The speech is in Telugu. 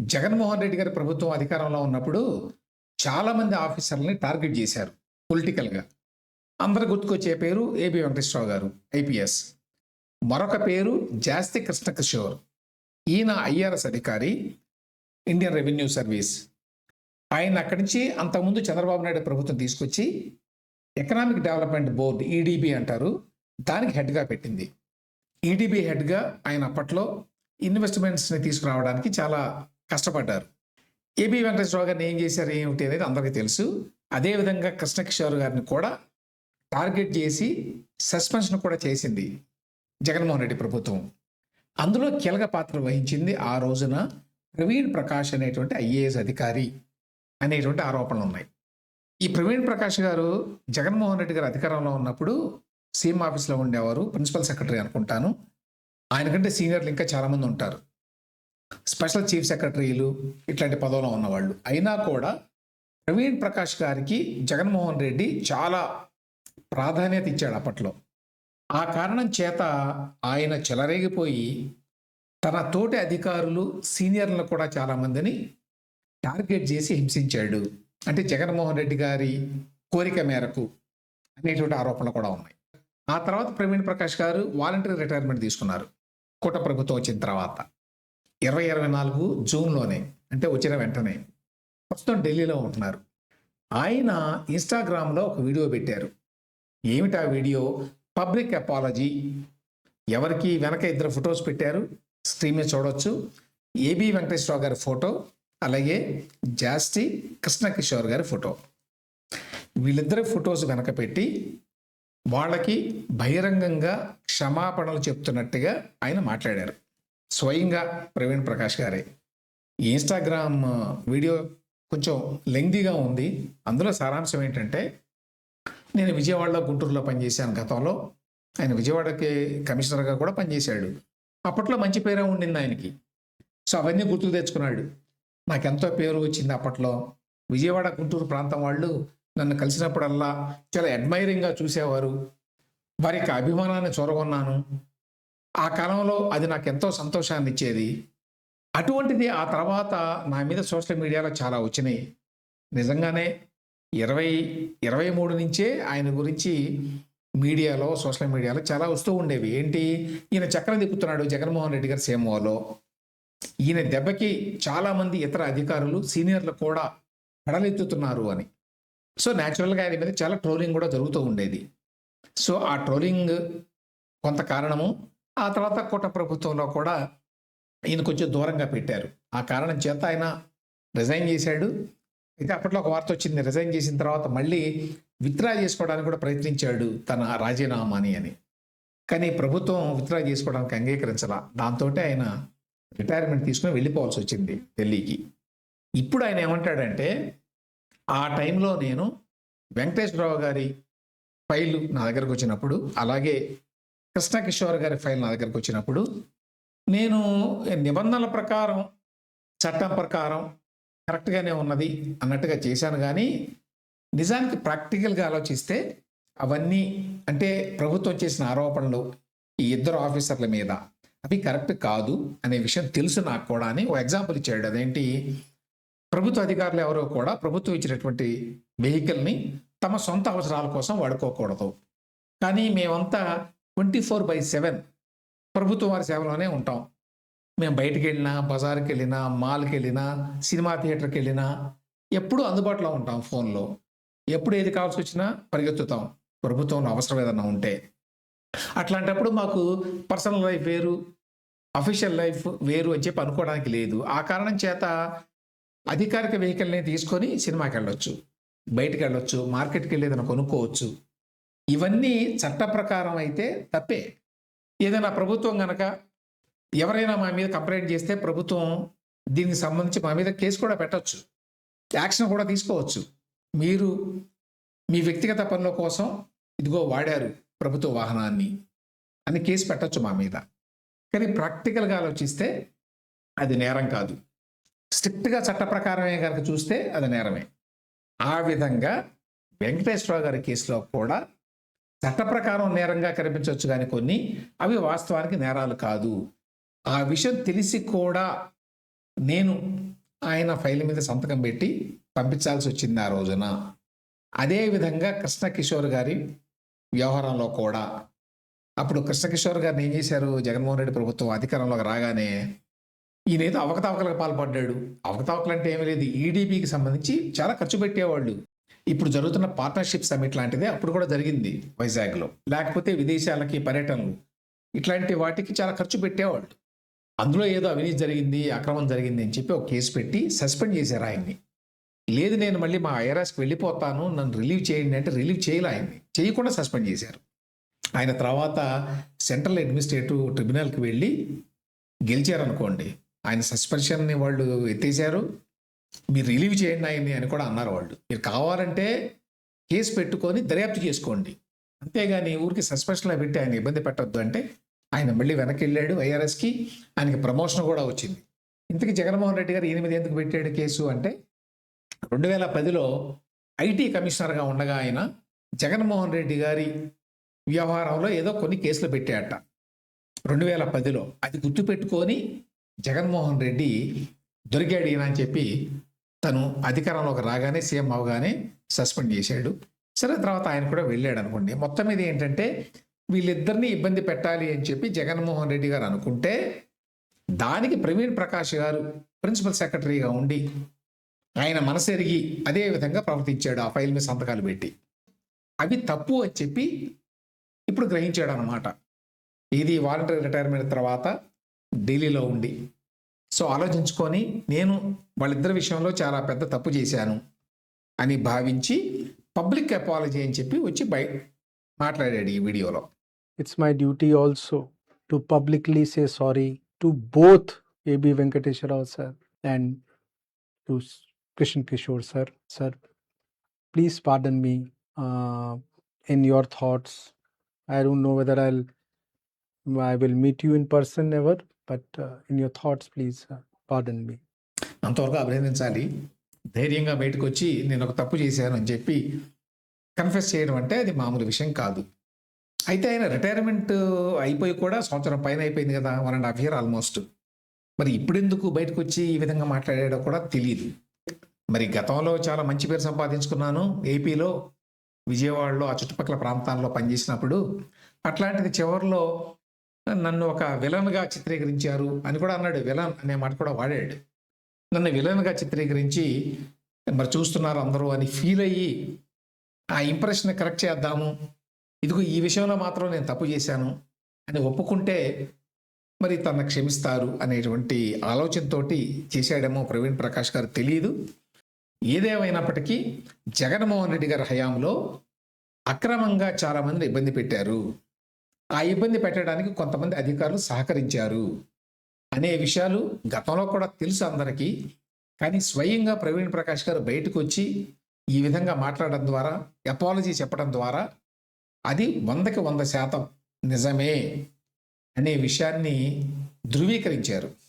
జగన్మోహన్ రెడ్డి గారి ప్రభుత్వం అధికారంలో ఉన్నప్పుడు చాలామంది ఆఫీసర్లని టార్గెట్ చేశారు పొలిటికల్గా. అందరు గుర్తుకొచ్చే పేరు ఏబి వెంకటేశ్వరరావు గారు ఐపీఎస్. మరొక పేరు జాస్తి కృష్ణకిషోర్. ఈయన ఐఆర్ఎస్ అధికారి ఇండియన్ రెవెన్యూ సర్వీస్. ఆయన అక్కడి నుంచి అంతకుముందు చంద్రబాబు నాయుడు ప్రభుత్వం తీసుకొచ్చి ఎకనామిక్ డెవలప్మెంట్ బోర్డు ఈడీబీ అంటారు దానికి హెడ్గా పెట్టింది. ఈడీబీ హెడ్గా ఆయన అప్పట్లో ఇన్వెస్ట్మెంట్స్ని తీసుకురావడానికి చాలా కష్టపడ్డారు. ఏబి వెంకటేశ్వరరావు గారిని ఏం చేశారు ఏమిటి అనేది అందరికీ తెలుసు. అదేవిధంగా కృష్ణకిషోర్ గారిని కూడా టార్గెట్ చేసి సస్పెన్షన్ కూడా చేసింది జగన్మోహన్ రెడ్డి ప్రభుత్వం. అందులో కీలక పాత్ర వహించింది ఆ రోజున ప్రవీణ్ ప్రకాష్ అనేటువంటి ఐఏఎస్ అధికారి అనేటువంటి ఆరోపణలు ఉన్నాయి. ఈ ప్రవీణ్ ప్రకాష్ గారు జగన్మోహన్ రెడ్డి గారు అధికారంలో ఉన్నప్పుడు సీఎం ఆఫీస్లో ఉండేవారు ప్రిన్సిపల్ సెక్రటరీ అనుకుంటాను. ఆయన కంటే సీనియర్లు ఇంకా చాలామంది ఉంటారు. స్పెషల్ చీఫ్ సెక్రటరీలు ఇట్లాంటి పదవులో ఉన్నవాళ్ళు. అయినా కూడా ప్రవీణ్ ప్రకాష్ గారికి జగన్మోహన్ రెడ్డి చాలా ప్రాధాన్యత ఇచ్చాడు అప్పట్లో. ఆ కారణం చేత ఆయన చెలరేగిపోయి తన తోటి అధికారులు సీనియర్లను కూడా చాలామందిని టార్గెట్ చేసి హింసించాడు. అంటే జగన్మోహన్ రెడ్డి గారి కోరిక మేరకు అనేటువంటి ఆరోపణలు కూడా ఉన్నాయి. ఆ తర్వాత ప్రవీణ్ ప్రకాష్ గారు వాలంటీర్ రిటైర్మెంట్ తీసుకున్నారు. కూట ప్రభుత్వం వచ్చిన తర్వాత. ఇరవై ఇరవై నాలుగు జూన్లోనే అంటే వచ్చిన వెంటనే. ప్రస్తుతం ఢిల్లీలో ఉంటున్నారు. ఆయన ఇన్స్టాగ్రామ్లో ఒక వీడియో పెట్టారు. ఏమిటి ఆ వీడియో? Public apology. ఎవరికి వెనక ఇద్దరు ఫొటోస్ పెట్టారు? స్క్రీన్ మీద చూడొచ్చు. ఏబి వెంకటేశ్వరరావు గారి ఫోటో అలాగే జాస్టి కృష్ణకిషోర్ గారి ఫోటో. వీళ్ళిద్దరి ఫొటోస్ వెనక పెట్టి వాళ్ళకి బహిరంగంగా క్షమాపణలు చెప్తున్నట్టుగా ఆయన మాట్లాడారు. స్వయంగా ప్రవీణ్ ప్రకాష్ గారే. ఈ ఇన్స్టాగ్రామ్ వీడియో కొంచెం లెంగ్దీగా ఉంది. అందులో సారాంశం ఏంటంటే నేను విజయవాడలో గుంటూరులో పనిచేశాను గతంలో. ఆయన విజయవాడకి కమిషనర్గా కూడా పనిచేశాడు. అప్పట్లో మంచి పేరే ఉండింది ఆయనకి. సో అవన్నీ గుర్తుకు తెచ్చుకున్నాడు. నాకెంతో పేరు వచ్చింది అప్పట్లో. విజయవాడ గుంటూరు ప్రాంతం వాళ్ళు నన్ను కలిసినప్పుడల్లా చాలా అడ్మైరింగ్గా చూసేవారు. వారికి అభిమానాన్ని చూరగొన్నాను. ఆ కాలంలో అది నాకు ఎంతో సంతోషాన్ని ఇచ్చేది అటువంటిది ఆ తర్వాత నా మీద సోషల్ మీడియాలో చాలా వచ్చినాయి. నిజంగానే ఇరవై ఇరవై మూడు నుంచే ఆయన గురించి మీడియాలో సోషల్ మీడియాలో చాలా వస్తూ ఉండేవి. ఏంటి? ఈయన చక్రం దిక్కుతున్నాడు జగన్మోహన్ రెడ్డి గారి సేమోలో ఈయన దెబ్బకి చాలామంది ఇతర అధికారులు సీనియర్లు కూడా పెడలెత్తుతున్నారు అని. సో న్యాచురల్గా ఆయన మీద చాలా ట్రోలింగ్ కూడా జరుగుతూ ఉండేది. సో ఆ ట్రోలింగ్ కొంత కారణము ఆ తర్వాత కూట ప్రభుత్వంలో కూడా ఈయన కొంచెం దూరంగా పెట్టారు. ఆ కారణం చేత ఆయన రిజైన్ చేశాడు. అయితే అప్పట్లో ఒక వార్త వచ్చింది. రిజైన్ చేసిన తర్వాత మళ్ళీ విత్డ్రా చేసుకోవడానికి కూడా ప్రయత్నించాడు తన రాజీనామాని అని కానీ ప్రభుత్వం విత్డ్రా చేసుకోవడానికి అంగీకరించాల. దాంతో ఆయన రిటైర్మెంట్ తీసుకుని వెళ్ళిపోవాల్సి వచ్చింది ఢిల్లీకి. ఇప్పుడు ఆయన ఏమంటాడంటే ఆ టైంలో నేను వెంకటేశ్వరరావు గారి ఫైల్ నా దగ్గరకు వచ్చినప్పుడు అలాగే కృష్ణకిషోర్ గారి ఫైల్ నా దగ్గరకు వచ్చినప్పుడు నేను నిబంధనల ప్రకారం చట్టం ప్రకారం కరెక్ట్గానే ఉన్నది అన్నట్టుగా చేశాను కానీ నిజానికి ప్రాక్టికల్గా ఆలోచిస్తే అవన్నీ అంటే ప్రభుత్వం చేసిన ఆరోపణలు ఈ ఇద్దరు ఆఫీసర్ల మీద అవి కరెక్ట్ కాదు అనే విషయం తెలుసు నాకు కూడా అని ఒక ఎగ్జాంపుల్ ఇచ్చాడు. అదేంటి? ప్రభుత్వ అధికారులు ఎవరో కూడా ప్రభుత్వం ఇచ్చినటువంటి వెహికల్ని తమ సొంత అవసరాల కోసం వాడుకోకూడదు. కానీ మేమంతా ట్వంటీ ఫోర్ బై సెవెన్ ప్రభుత్వం వారి సేవలోనే ఉంటాం. మేము బయటికి వెళ్ళినా బజార్కి వెళ్ళినా మాల్కి వెళ్ళినా సినిమా థియేటర్కి వెళ్ళినా ఎప్పుడూ అందుబాటులో ఉంటాం ఫోన్లో. ఎప్పుడు ఏది కావాల్సి వచ్చినా పరిగెత్తుతాం. ప్రభుత్వంలో అవసరం ఏదన్నా ఉంటే. అట్లాంటప్పుడు మాకు పర్సనల్ లైఫ్ వేరు అఫీషియల్ లైఫ్ వేరు అని చెప్పి అనుకోవడానికి లేదు. ఆ కారణం చేత అధికారిక వెహికల్ని తీసుకొని సినిమాకి వెళ్ళొచ్చు. బయటకు వెళ్ళొచ్చు మార్కెట్కి వెళ్ళి ఏదైనా కొనుక్కోవచ్చు. ఇవన్నీ చట్ట ప్రకారం అయితే తప్పే. ఏదైనా ప్రభుత్వం కనుక ఎవరైనా మా మీద కంప్లైంట్ చేస్తే ప్రభుత్వం దీనికి సంబంధించి మా మీద కేసు కూడా పెట్టవచ్చు యాక్షన్ కూడా తీసుకోవచ్చు. మీరు మీ వ్యక్తిగత పనుల కోసం ఇదిగో వాడారు ప్రభుత్వ వాహనాన్ని అని కేసు పెట్టచ్చు మా మీద. కానీ ప్రాక్టికల్గా ఆలోచిస్తే అది నేరం కాదు. స్ట్రిక్ట్గా చట్ట ప్రకారమే కనుక చూస్తే అది నేరమే. ఆ విధంగా వెంకటేశ్వరరావు గారి కేసులో కూడా చట్ట ప్రకారం నేరంగా కనిపించవచ్చు కానీ కొన్ని అవి వాస్తవానికి నేరాలు కాదు. ఆ విషయం తెలిసి కూడా నేను ఆయన ఫైల్ మీద సంతకం పెట్టి పంపించాల్సి వచ్చింది ఆ రోజున. అదేవిధంగా కృష్ణ కిషోర్ గారి వ్యవహారంలో కూడా. అప్పుడు కృష్ణ కిషోర్ గారిని ఏం చేశారు? జగన్మోహన్ రెడ్డి ప్రభుత్వం అధికారంలోకి రాగానే ఈయన ఏదో అవకతవకలకు పాల్పడ్డాడు. అవకతవకలు అంటే ఏమీ లేదు. ఈడీపీకి సంబంధించి చాలా ఖర్చు పెట్టేవాళ్ళు. ఇప్పుడు జరుగుతున్న పార్ట్నర్షిప్ సమిట్ లాంటిది అప్పుడు కూడా జరిగింది వైజాగ్లో. లేకపోతే విదేశాలకి పర్యటనలు. ఇట్లాంటి వాటికి చాలా ఖర్చు పెట్టేవాళ్ళు. అందులో ఏదో అవినీతి జరిగింది అక్రమం జరిగింది అని చెప్పి ఒక కేసు పెట్టి సస్పెండ్ చేశారు ఆయన్ని. లేదు నేను మళ్ళీ మా ఐఆర్ఎస్కి వెళ్ళిపోతాను నన్ను రిలీవ్ చేయండి అంటే రిలీవ్ చేయలే ఆయన్ని. చేయకుండా సస్పెండ్ చేశారు. ఆయన తర్వాత సెంట్రల్ అడ్మినిస్ట్రేటివ్ ట్రిబ్యునల్కి వెళ్ళి గెలిచారనుకోండి. ఆయన సస్పెన్షన్ని వాళ్ళు ఎత్తేసారు మీరు రిలీవ్ చేయండి అయింది అని కూడా అన్నారు వాళ్ళు. మీరు కావాలంటే కేసు పెట్టుకొని దర్యాప్తు చేసుకోండి. అంతేగాని ఊరికి సస్పెన్షన్లో పెట్టి ఆయన ఇబ్బంది పెట్టొద్దు అంటే ఆయన మళ్ళీ వెనక్కి వెళ్ళాడు వైఆర్ఎస్కి ఆయనకి ప్రమోషన్ కూడా వచ్చింది. ఇంతకీ జగన్మోహన్ రెడ్డి గారు ఎనిమిది ఎందుకు పెట్టాడు కేసు అంటే రెండు వేల పదిలో ఐటీ కమిషనర్గా ఉండగా ఆయన జగన్మోహన్ రెడ్డి గారి వ్యవహారంలో ఏదో కొన్ని కేసులు పెట్టాడట రెండు వేల పదిలో అది గుర్తుపెట్టుకొని జగన్మోహన్ రెడ్డి దొరికాడు ఈయన అని చెప్పి తను అధికారంలోకి రాగానే సీఎం అవగానే సస్పెండ్ చేశాడు. సరే తర్వాత ఆయన కూడా వెళ్ళాడు అనుకోండి. మొత్తం మీద ఏంటంటే వీళ్ళిద్దరిని ఇబ్బంది పెట్టాలి అని చెప్పి జగన్మోహన్ రెడ్డి గారు అనుకుంటే దానికి ప్రవీణ్ ప్రకాష్ గారు ప్రిన్సిపల్ సెక్రటరీగా ఉండి ఆయన మనసెరిగి అదే విధంగా ప్రవర్తించాడు. ఆ ఫైల్ మీద సంతకాలు పెట్టి. అవి తప్పు అని చెప్పి ఇప్పుడు గ్రహించాడు అనమాట ఇది వాలంటరీ రిటైర్మెంట్ తర్వాత ఢిల్లీలో ఉండి. సో ఆలోచించుకొని నేను వాళ్ళిద్దరి విషయంలో చాలా పెద్ద తప్పు చేశాను అని భావించి పబ్లిక్ అపాలజీ అని చెప్పి వచ్చి బై మాట్లాడాడు ఈ వీడియోలో. It's my duty also to publicly say sorry to both A B Venkateswara Rao sir and to Krishna Kishore sir sir please pardon me in your thoughts I don't know whether I I will meet you in person never, but uh, in your thoughts, please uh, pardon me. అంతవరకు అభినందించాలి. ధైర్యంగా బయటకు వచ్చి నేను ఒక తప్పు చేశాను అని చెప్పి కన్ఫెస్ చేయడం అంటే అది మామూలు విషయం కాదు. అయితే ఆయన రిటైర్మెంట్ అయిపోయి కూడా సంవత్సరం పైన అయిపోయింది కదా one and half year almost మరి ఇప్పుడెందుకు బయటకు వచ్చి ఈ విధంగా మాట్లాడాడో కూడా తెలియదు మరి గతంలో చాలా మంచి పేరు సంపాదించుకున్నాను. ఏపీలో విజయవాడలో ఆ చుట్టుపక్కల ప్రాంతాల్లో పనిచేసినప్పుడు అట్లాంటిది చివరిలో నన్ను ఒక విలన్గా చిత్రీకరించారు అని కూడా అన్నాడు. విలన్ అనే మాట కూడా వాడాడు. నన్ను విలన్గా చిత్రీకరించి మరి చూస్తున్నారు అందరూ అని ఫీల్ అయ్యి ఆ ఇంప్రెషన్ కరెక్ట్ చేద్దాము. ఇదిగో ఈ విషయంలో మాత్రం నేను తప్పు చేశాను అని ఒప్పుకుంటే మరి తన క్షమిస్తారు అనేటువంటి ఆలోచనతోటి చేశాడేమో ప్రవీణ్ ప్రకాష్ గారు తెలియదు ఏదేమైనప్పటికీ జగన్మోహన్ రెడ్డి గారి హయాంలో అక్రమంగా చాలామందిని ఇబ్బంది పెట్టారు. ఆ ఇబ్బంది పెట్టడానికి కొంతమంది అధికారులు సహకరించారు అనే విషయాలు గతంలో కూడా తెలుసు అందరికీ. కానీ స్వయంగా ప్రవీణ్ ప్రకాష్ గారు బయటకు వచ్చి ఈ విధంగా మాట్లాడడం ద్వారా అపాలజీ చెప్పడం ద్వారా అది వందకి వంద శాతం నిజమే అనే విషయాన్ని ధృవీకరించారు.